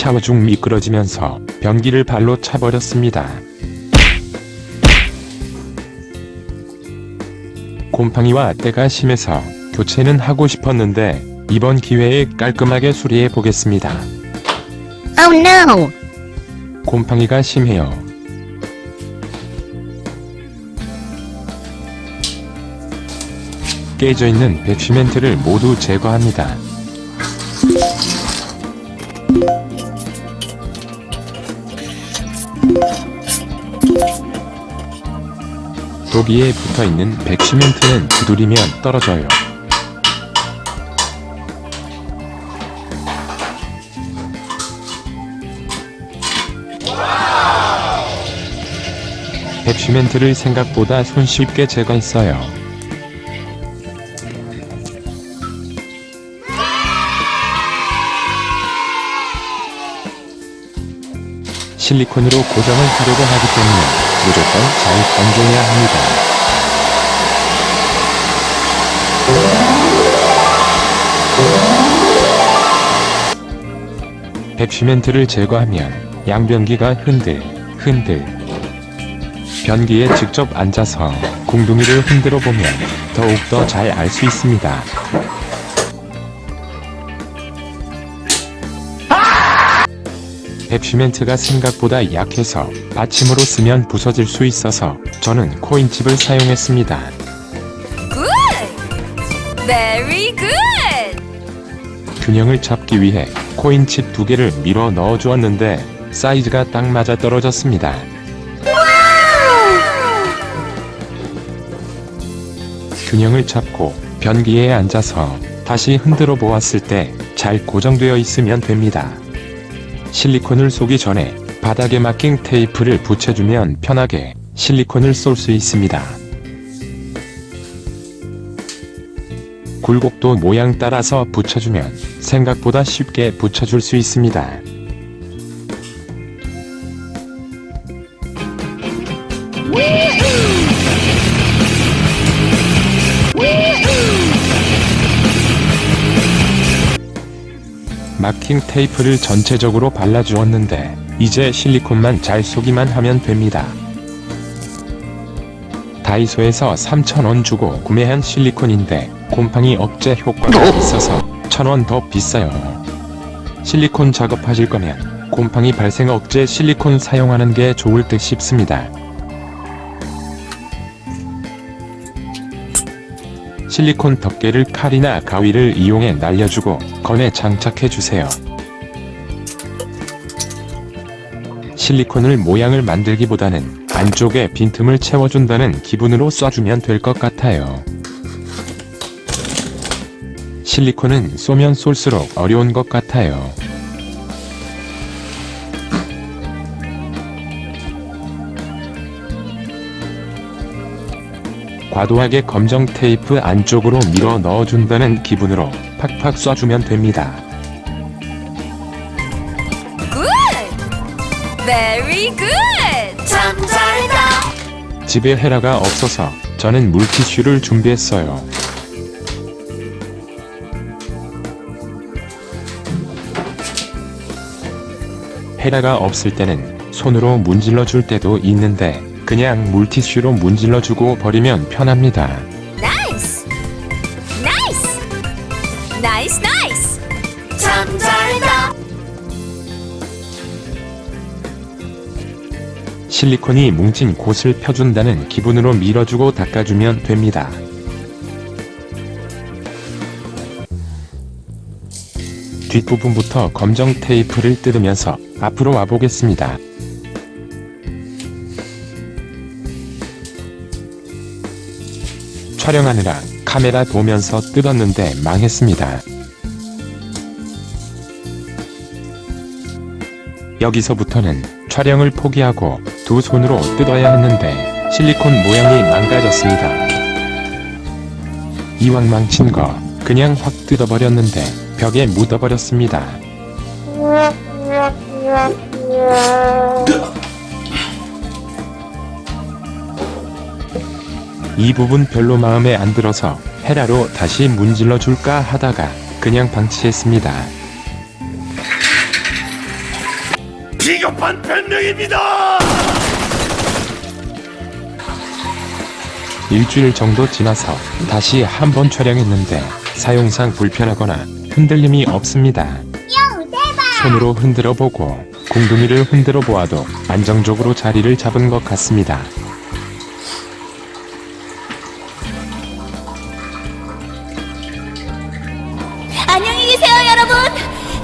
샤워 중 미끄러지면서 변기를 발로 차버렸습니다. 곰팡이와 때가 심해서 교체는 하고 싶었는데 이번 기회에 깔끔하게 수리해 보겠습니다. Oh no! 곰팡이가 심해요. 깨져 있는 배시멘트를 모두 제거합니다. 독이에 붙어 있는 백시멘트는 두드리면 떨어져요. 백시멘트를 생각보다 손쉽게 제거했어요. 실리콘으로 고정을 하려고 하기 때문에 무조건 잘 건조해야 합니다. 백시멘트를 제거하면 양변기가 흔들 흔들 변기에 직접 앉아서 공둥이를 흔들어 보면 더욱더 잘 알 수 있습니다. 펩시멘트가 생각보다 약해서 받침으로 쓰면 부서질 수 있어서 저는 코인칩을 사용했습니다. Very good! 균형을 잡기 위해 코인칩 두 개를 밀어 넣어 주었는데 사이즈가 딱 맞아 떨어졌습니다. 균형을 잡고 변기에 앉아서 다시 흔들어 보았을 때 잘 고정되어 있으면 됩니다. 실리콘을 쏘기 전에 바닥에 마킹 테이프를 붙여주면 편하게 실리콘을 쏠 수 있습니다. 굴곡도 모양 따라서 붙여주면 생각보다 쉽게 붙여줄 수 있습니다. 마킹 테이프를 전체적으로 발라주었는데 이제 실리콘만 잘 쏘기만 하면 됩니다. 다이소에서 3,000원 주고 구매한 실리콘인데 곰팡이 억제 효과가 있어서 1,000원 더 비싸요. 실리콘 작업하실 거면 곰팡이 발생 억제 실리콘 사용하는 게 좋을 듯 싶습니다. 실리콘 덮개를 칼이나 가위를 이용해 날려주고 건에 장착해 주세요. 실리콘을 모양을 만들기보다는 안쪽에 빈틈을 채워준다는 기분으로 쏴주면 될 것 같아요. 실리콘은 쏘면 쏠수록 어려운 것 같아요. 과도하게 검정 테이프 안쪽으로 밀어 넣어준다는 기분으로 팍팍 쏴주면 됩니다. Good! Very good! 참 잘다! 집에 헤라가 없어서 저는 물티슈를 준비했어요. 헤라가 없을 때는 손으로 문질러 줄 때도 있는데 그냥 물티슈로 문질러 주고 버리면 편합니다. Nice! Nice! Nice, nice! 참 잘다! 실리콘이 뭉친 곳을 펴준다는 기분으로 밀어주고 닦아주면 됩니다. 뒷부분부터 검정 테이프를 뜯으면서 앞으로 와보겠습니다. 촬영하느라 카메라 보면서 뜯었는데 망했습니다. 여기서부터는 촬영을 포기하고 두 손으로 뜯어야 했는데 실리콘 모양이 망가졌습니다. 이왕 망친 거 그냥 확 뜯어버렸는데 벽에 묻어버렸습니다. 이 부분 별로 마음에 안 들어서 헤라로 다시 문질러 줄까 하다가 그냥 방치했습니다. 비겁한 변명입니다. 일주일 정도 지나서 다시 한번 촬영했는데 사용상 불편하거나 흔들림이 없습니다. 손으로 흔들어 보고 공둥이를 흔들어 보아도 안정적으로 자리를 잡은 것 같습니다.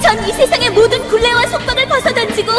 전 이 세상의 모든 굴레와 속박을 벗어던지고